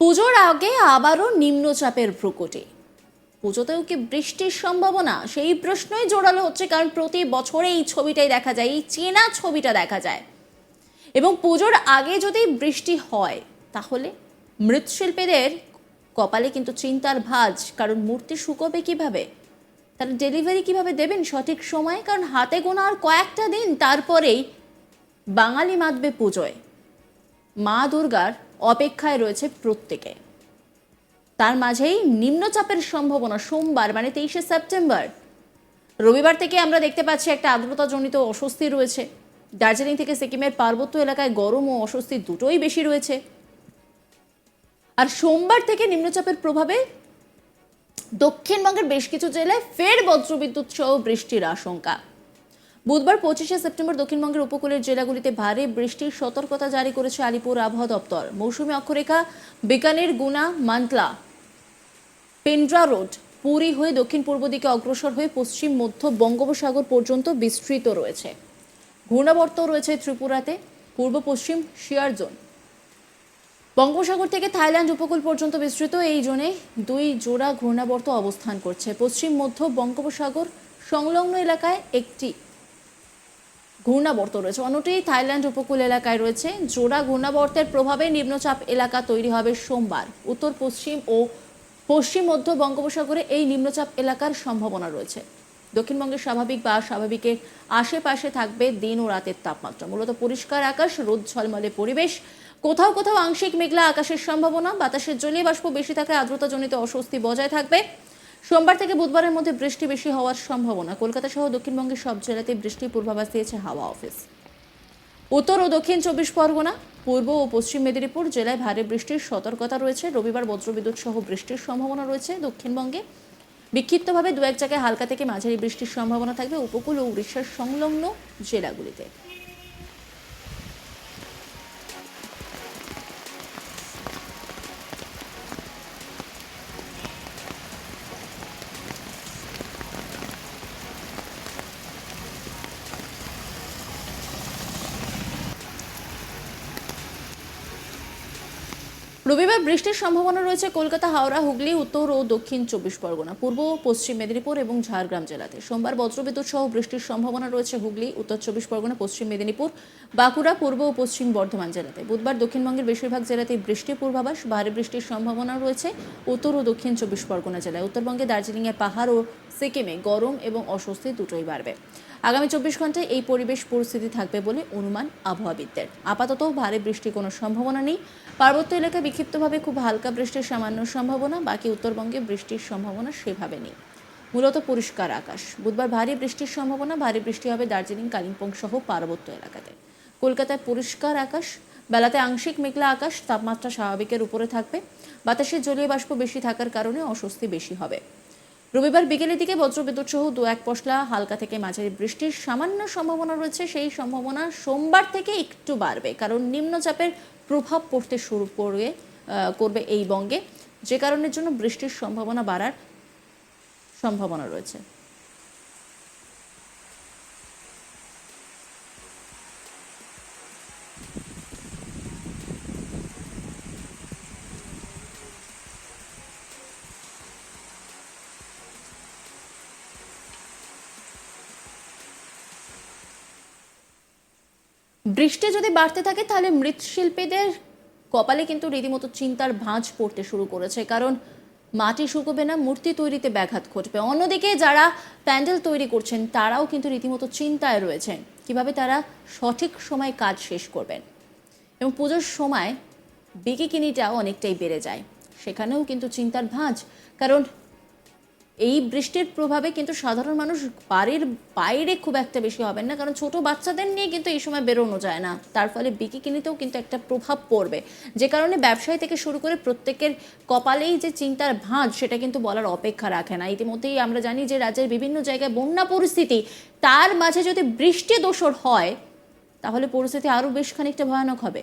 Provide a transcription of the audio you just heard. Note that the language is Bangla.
পুজোর আগে আবারও নিম্নচাপের প্রকটে। পুজোতেও কি বৃষ্টির সম্ভাবনা? সেই প্রশ্নই জোরালো হচ্ছে, কারণ প্রতি বছরে এই ছবিটাই দেখা যায়, এই চেনা ছবিটা দেখা যায়। এবং পুজোর আগে যদি বৃষ্টি হয়, তাহলে মৃৎশিল্পীদের কপালে কিন্তু চিন্তার ভাঁজ, কারণ মূর্তি শুকোবে কীভাবে? তারা ডেলিভারি কীভাবে দেবেন সঠিক সময়ে? কারণ হাতে গোনা আর কয়েকটা দিন তারপরেই বাঙালি মাতবে পুজোয়। মা দুর্গার অপেক্ষায় রয়েছে প্রত্যেকে। তার মাঝেই নিম্নচাপের সম্ভাবনা সোমবার মানে তেইশে সেপ্টেম্বর। রবিবার থেকে আমরা দেখতে পাচ্ছি একটা আর্দ্রতাজনিত অস্বস্তি রয়েছে। দার্জিলিং থেকে সিকিমের পার্বত্য এলাকায় গরম ও অস্বস্তি দুটোই বেশি রয়েছে। আর সোমবার থেকে নিম্নচাপের প্রভাবে দক্ষিণবঙ্গের বেশ কিছু জেলায় ফের বজ্রবিদ্যুৎ সহ বৃষ্টির আশঙ্কা। বুধবার পঁচিশে সেপ্টেম্বর দক্ষিণবঙ্গের উপকূলের জেলাগুলিতে ভারী বৃষ্টির সতর্কতা জারি করেছে আলিপুর আবহাওয়া দপ্তর। মৌসুমী অক্ষরেখা, বিকানের গুনা, মান্টলা পেন্ড্রা রোড, পুরী হয়ে দক্ষিণ পূর্ব দিকে অগ্রসর হয়ে পশ্চিম মধ্য বঙ্গোপসাগর পর্যন্ত বিস্তৃত রয়েছে। ঘূর্ণাবর্ত রয়েছে ত্রিপুরাতে, পূর্ব পশ্চিম শিয়ার জোন। বঙ্গোপসাগর থেকে থাইল্যান্ড উপকূল পর্যন্ত বিস্তৃত এই জোনে দুই জোড়া ঘূর্ণাবর্ত অবস্থান করছে। পশ্চিম মধ্য বঙ্গোপসাগর সংলগ্ন এলাকায় একটি ঘূর্ণাবর্ত রয়েছে। অন্যটি থাইল্যান্ড উপকূল এলাকায় রয়েছে। জোড়া ঘূর্ণাবর্তের প্রভাবে নিম্নচাপ এলাকা তৈরি হবে সোমবার। উত্তর, পশ্চিম ও পশ্চিম মধ্য বঙ্গোপসাগরে এই নিম্নচাপ এলাকার সম্ভাবনা রয়েছে। দক্ষিণবঙ্গের স্বাভাবিক বা স্বাভাবিকের আশেপাশে থাকবে দিন ও রাতের তাপমাত্রা। মূলত পরিষ্কার আকাশ, রোদ, ঝলমলে পরিবেশ। কোথাও কোথাও আংশিক মেঘলা আকাশের সম্ভাবনা। বাতাসের জলীয় বাষ্প বেশি থাকায় আর্দ্রতাজনিত অস্বস্তি বজায় থাকবে। সোমবার থেকে বুধবারের মধ্যে বৃষ্টি বেশি হওয়ার সম্ভাবনা। কলকাতা সহ দক্ষিণবঙ্গের সব জেলাতে বৃষ্টির পূর্বাভাস দিয়েছে হাওয়া অফিস। উত্তর ও দক্ষিণ চব্বিশ পরগনা, পূর্ব ও পশ্চিম মেদিনীপুর জেলায় ভারী বৃষ্টির সতর্কতা রয়েছে। রবিবার বজ্রবিদ্যুৎ সহ বৃষ্টির সম্ভাবনা রয়েছে দক্ষিণবঙ্গে। বিক্ষিপ্তভাবে দু এক জায়গায় হালকা থেকে মাঝারি বৃষ্টির সম্ভাবনা থাকবে উপকূল ও উড়িষ্যার সংলগ্ন জেলাগুলিতে। রবিবার বৃষ্টির সম্ভাবনা রয়েছে কলকাতা, হাওড়া, হুগলি, উত্তর ও দক্ষিণ চব্বিশ পরগনা, পূর্ব, পশ্চিম মেদিনীপুর এবং ঝাড়গ্রাম জেলাতে। সোমবার বজ্রবিদ্যুৎ সহ বৃষ্টির সম্ভাবনা রয়েছে হুগলি, উত্তর চব্বিশ পরগনা, পশ্চিম মেদিনীপুর, বাঁকুড়া, পূর্ব ও পশ্চিম বর্ধমান জেলাতে। বুধবার দক্ষিণবঙ্গের বেশিরভাগ জেলাতে বৃষ্টির পূর্বাভাস, ভারী বৃষ্টির সম্ভাবনা রয়েছে উত্তর ও দক্ষিণ চব্বিশ পরগনা জেলায়। উত্তরবঙ্গে দার্জিলিংয়ের পাহাড় ও সিকিমে গরম এবং অস্বস্তি দুটোই বাড়বে। আগামী চব্বিশ ঘন্টায় এই পরিবেশ পরিস্থিতি থাকবে বলে অনুমান আবহাওয়াবিদদের। আপাতত ভারী বৃষ্টির কোনো সম্ভাবনা নেই। পার্বত্য এলাকায় বিক্ষিপ্তভাবে খুব হালকা বৃষ্টির সামান্য সম্ভাবনা, বাকি উত্তরবঙ্গে বৃষ্টির সম্ভাবনা সেভাবে নেই। মূলত পরিষ্কার আকাশ। বুধবার ভারী বৃষ্টির সম্ভাবনা, ভারী বৃষ্টি হবে দার্জিলিং, কালিম্পং সহ পার্বত্য এলাকাতে। কলকাতায় পরিষ্কার আকাশ, বেলাতে আংশিক মেঘলা আকাশ, তাপমাত্রা স্বাভাবিকের উপরে থাকবে। বাতাসের জলীয় বাষ্প বেশি থাকার কারণে অস্বস্তি বেশি হবে। রবিবার বিকেলের দিকে বজ্রবিদ্যুৎ সহ দু এক পশলা হালকা থেকে মাঝারি বৃষ্টির সামান্য সম্ভাবনা রয়েছে। সেই সম্ভাবনা সোমবার থেকে একটু বাড়বে, কারণ নিম্নচাপের প্রভাব পড়তে শুরু করবে করবে এই বঙ্গে, যে কারণের জন্য বৃষ্টির সম্ভাবনা বাড়ার সম্ভাবনা রয়েছে। বৃষ্টি যদি বাড়তে থাকে, তাহলে মৃৎশিল্পীদের কপালে কিন্তু রীতিমতো চিন্তার ভাঁজ পড়তে শুরু করেছে। কারণ মাটি শুকোবে না, মূর্তি তৈরিতে ব্যাঘাত ঘটবে। অন্যদিকে যারা প্যান্ডেল তৈরি করছেন, তারাও কিন্তু রীতিমতো চিন্তায় রয়েছেন, কীভাবে তারা সঠিক সময় কাজ শেষ করবেন। এবং পুজোর সময় বিকিকিনিটাও অনেকটাই বেড়ে যায়। সেখানেও কিন্তু চিন্তার ভাঁজ। কারণ এই বৃষ্টির প্রভাবে কিন্তু সাধারণ মানুষ বাড়ির বাইরে খুব একটা বেশি হবেন না, কারণ ছোট বাচ্চাদের নিয়ে কিন্তু এই সময় বেরোনো যায় না। তার ফলে বিকিকিনিতেও কিন্তু একটা প্রভাব পড়বে। যে কারণে ব্যবসায়ী থেকে শুরু করে প্রত্যেকের কপালেই যে চিন্তার ভাঁজ, সেটা কিন্তু বলার অপেক্ষা রাখে না। ইতিমধ্যেই আমরা জানি যে রাজ্যের বিভিন্ন জায়গায় বন্যা পরিস্থিতি, তার মাঝে যদি বৃষ্টি দোষর হয়, তাহলে পরিস্থিতি আরও বেশ খানিকটা ভয়ানক হবে।